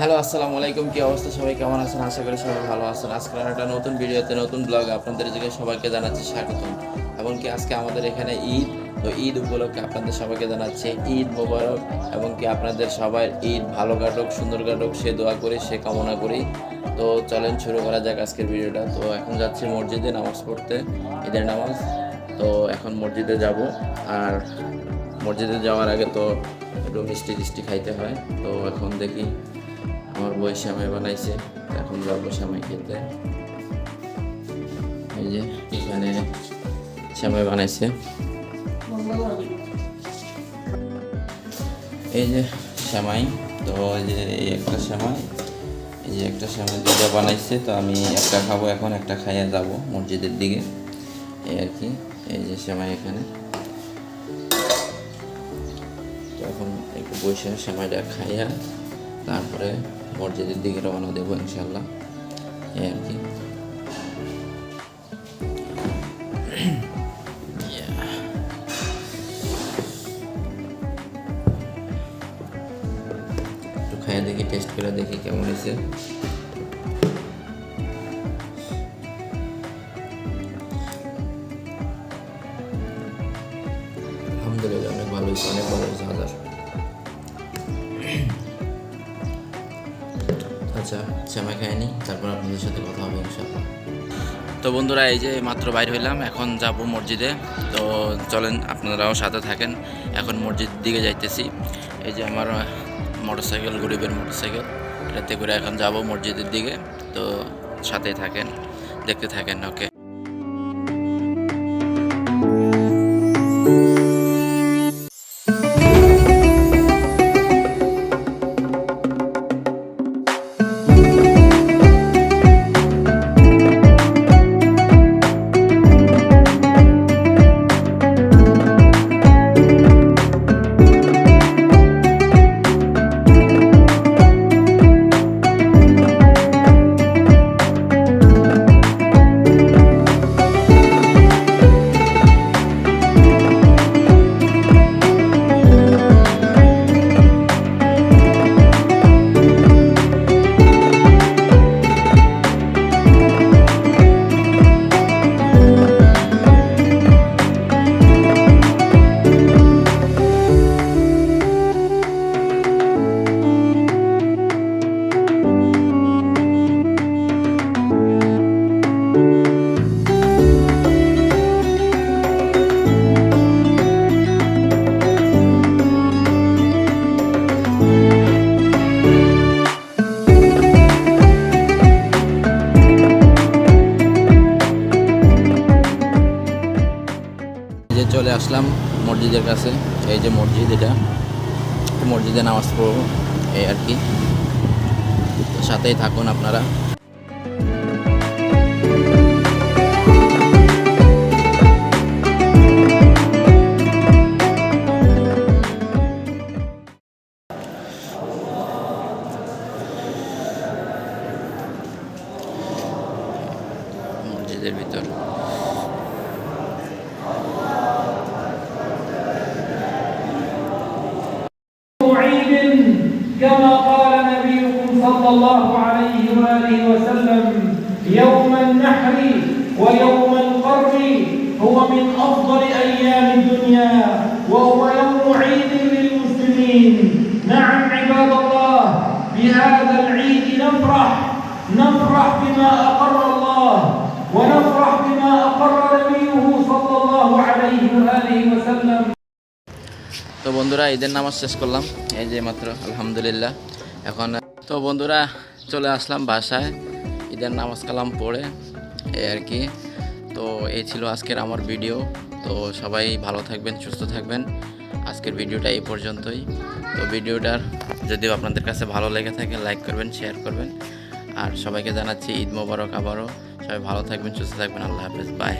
Hello, আসসালামু আলাইকুম। কি অবস্থা? সবাই কেমন আছেন? আশা করি সবাই ভালো আছেন। আজকে একটা নতুন ভিডিওতে, নতুন ব্লগ আপনাদের দিকে সবাইকে জানাচ্ছি স্বাগতম। এমনকি আজকে আমাদের এখানে ঈদ, তো ঈদ উপলক্ষে আপনাদের সবাইকে জানাচ্ছি ঈদ মোবারক এবং কি আপনাদের সবাই ঈদ ভালো কাটুক, সুন্দর কাটুক, সে দোয়া করি, সে কামনা করি। তো চলেন শুরু করা যাক আজকের ভিডিওটা। তো এখন যাচ্ছি মসজিদে নামাজ পড়তে, ঈদের নামাজ। তো এখন মসজিদে যাব। আর মসজিদে যাওয়ার আগে তো একটু মিষ্টি টিষ্টি খাইতে হয়। তো এখন দেখি আমার বই শ্যামাই বানাইছে, এখন যাব শ্যামাই খেতে। এই যে, এখানে শ্যামাই বানাইছে। এই যে শ্যামাই, তো এই যে এই একটা শ্যামাই, এই যে একটা শ্যামাই দুটা বানাইছে, তো আমি একটা খাব এখন, একটা খাইয়া যাব মসজিদের দিকে। এই আর কি, এই যে শ্যামাই এখানে। তো এখন একটু বসে সময়টা খাইয়া, তারপরে মসজিদের দিকে রওনা দেবো ইনশাল্লাহ এই আর কি। একটু দেখি টেস্ট করে দেখি কেমন হয়েছে। আলহামদুলিল্লাহ, অনেক ভালো হয়েছে, অনেক ভালো হয়েছে, হাজার। আচ্ছা শ্যামা খায়নি তারপর আপনাদের সাথে কথা হবে ইনশাল্লাহ তো বন্ধুরা, এই যে মাত্র বাইর হইলাম, এখন যাব মসজিদে। তো চলেন, আপনারাও সাথে থাকেন। এখন মসজিদ দিকে যাইতেছি। এই যে আমার মোটরসাইকেল, গরিবের মোটরসাইকেল। এটাতে করে এখন যাব মসজিদের দিকে। তো সাথেই থাকেন, দেখতে থাকেন, ওকে। আসলাম মসজিদের কাছে, এই যে মসজিদ এটা। মসজিদে নামাজ পড়ব, এই আর কি। সাথেই থাকুন আপনারা। মসজিদের ভিতর। صلى الله عليه وآله وسلم يوم النحر ويوم القر هو من أفضل أيام الدنيا وهو يوم عيد للمسلمين نعم عباد الله بهذا العيد نفرح نفرح بما أقر الله ونفرح بما أقر نبيه صلى الله عليه وآله وسلم তো বন্ধুরা ঈদের নামাজ শেষ করলাম এই যে মাত্র আলহামদুলিল্লাহ এখন তো বন্ধুরা, চলে আসলাম বাসায়। ঈদের নামাজ কালাম পড়ে, এই আর কি। তো এই ছিল আজকের আমার ভিডিও। তো সবাই ভালো থাকবেন, সুস্থ থাকবেন। আজকের ভিডিওটা এই পর্যন্তই। তো ভিডিওটার যদিও আপনাদের কাছে ভালো লেগে থাকে, লাইক করবেন, শেয়ার করবেন। আর সবাইকে জানাচ্ছি ঈদ মোবারক আবারও। সবাই ভালো থাকবেন, সুস্থ থাকবেন। আল্লাহ হাফেজ, বাই।